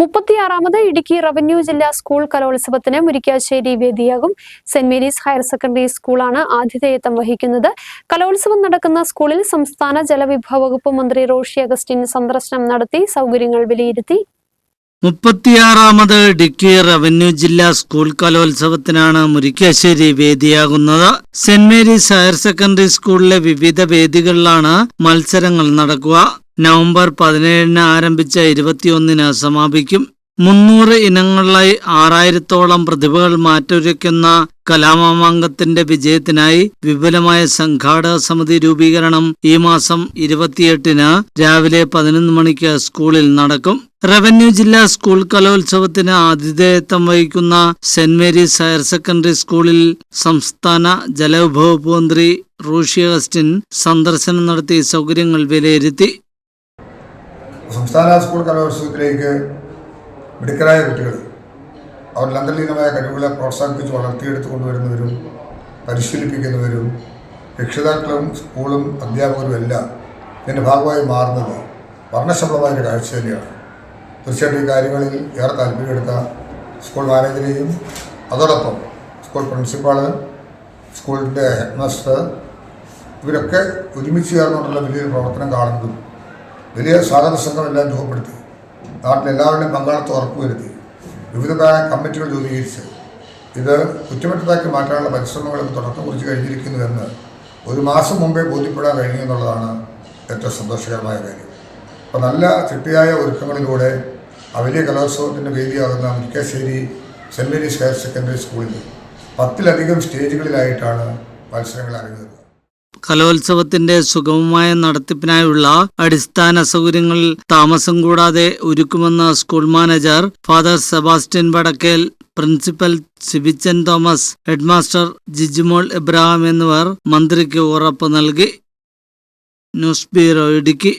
മുപ്പത്തിയാറാമത് Idukki revenue ജില്ലാ school കലോത്സവത്തിന് മുരിക്കാശ്ശേരി വേദിയാകും. സെന്റ് മേരീസ് ഹയർ സെക്കൻഡറി സ്കൂളാണ് ആതിഥേയത്വം വഹിക്കുന്നത്. കലോത്സവം നടക്കുന്ന സ്കൂളിൽ സംസ്ഥാന ജലവിഭവ വകുപ്പ് മന്ത്രി റോഷി അഗസ്റ്റിൻ സന്ദർശനം നടത്തി സൗകര്യങ്ങൾ വിലയിരുത്തി. മുപ്പത്തിയാറാമത് ഇടുക്കി റവന്യൂ ജില്ലാ സ്കൂൾ കലോത്സവത്തിനാണ് മുരിക്കാശ്ശേരി വേദിയാകുന്നത്. സെന്റ് മേരീസ് ഹയർ സെക്കൻഡറി സ്കൂളിലെ വിവിധ വേദികളിലാണ് മത്സരങ്ങൾ നടക്കുക. നവംബർ പതിനേഴിന് ആരംഭിച്ച ഇരുപത്തിയൊന്നിന് സമാപിക്കും. മുന്നൂറ് ഇനങ്ങളിലായി ആറായിരത്തോളം പ്രതിഭകൾ മാറ്റുരയ്ക്കുന്ന കലാമാമാങ്കത്തിന്റെ വിജയത്തിനായി വിപുലമായ സംഘാടക സമിതി രൂപീകരണം ഈ മാസം ഇരുപത്തിയെട്ടിന് രാവിലെ പതിനൊന്ന് മണിക്ക് സ്കൂളിൽ നടക്കും. റവന്യൂ ജില്ലാ സ്കൂൾ കലോത്സവത്തിന് ആതിഥേയത്വം വഹിക്കുന്ന സെന്റ് മേരീസ് ഹയർ സെക്കൻഡറി സ്കൂളിൽ സംസ്ഥാന ജലവിഭവ മന്ത്രി റൂഷി അഗസ്റ്റിൻ സന്ദർശനം നടത്തി സൗകര്യങ്ങൾ വിലയിരുത്തി. സംസ്ഥാന സ്കൂൾ കലോത്സവത്തിലേക്ക് മിടുക്കരായ കുട്ടികൾ അവർ അന്തർലീനമായ കഴിവുകളെ പ്രോത്സാഹിപ്പിച്ച് വളർത്തിയെടുത്ത് കൊണ്ടുവരുന്നവരും പരിശീലിപ്പിക്കുന്നവരും രക്ഷിതാക്കളും സ്കൂളും അധ്യാപകരും എല്ലാം ഇതിന്റെ ഭാഗമായി മാറുന്നത് വർണശബ്ദമായൊരു കാഴ്ച തന്നെയാണ്. തീർച്ചയായിട്ടും ഈ കാര്യങ്ങളിൽ ഏറെ താല്പര്യമെടുത്ത സ്കൂൾ മാനേജരെയും അതോടൊപ്പം സ്കൂൾ പ്രിൻസിപ്പാൾ സ്കൂളിന്റെ ഹെഡ്മാസ്റ്റർ ഇവരൊക്കെ ഒരുമിച്ച് ചേർന്നുകൊണ്ടുള്ള വലിയൊരു പ്രവർത്തനം കാണുന്നതും വലിയ സ്വാഗത സംഘമെല്ലാം രൂപപ്പെടുത്തി. നാട്ടിലെല്ലാവരുടെയും പങ്കാളിത്തം ഉറപ്പുവരുത്തി വിവിധമായ കമ്മിറ്റികൾ രൂപീകരിച്ച്. ഇത് കുറ്റമറ്റതാക്കി മാറ്റാനുള്ള പരിശ്രമങ്ങൾക്ക് തുടക്കം കുറിച്ച് കഴിഞ്ഞിരിക്കുന്നുവെന്ന് ഒരു മാസം മുമ്പേ ബോധ്യപ്പെടാൻ കഴിഞ്ഞു എന്നുള്ളതാണ് ഏറ്റവും സന്തോഷകരമായ കാര്യം. അപ്പോൾ നല്ല ചിട്ടയായ ഒരുക്കങ്ങളിലൂടെ ആ വലിയ കലോത്സവത്തിന്റെ വേദിയാകുന്ന Murikkassery saint Mary's higher secondary സ്കൂളിൽ പത്തിലധികം സ്റ്റേജുകളിലായിട്ടാണ് മത്സരങ്ങൾ അരങ്ങേറുക കലോത്സവത്തിന്റെ സുഗമമായ നടത്തിപ്പിനായുള്ള അടിസ്ഥാന സൗകര്യങ്ങളിൽ താമസം കൂടാതെ ഒരുക്കുമെന്ന് school manager father Sebastian Vadakkel principal Sibichan Thomas headmaster Jijimol Abraham എന്നിവർ മന്ത്രിക്ക് ഉറപ്പ് നൽകി. News bureau Idukki.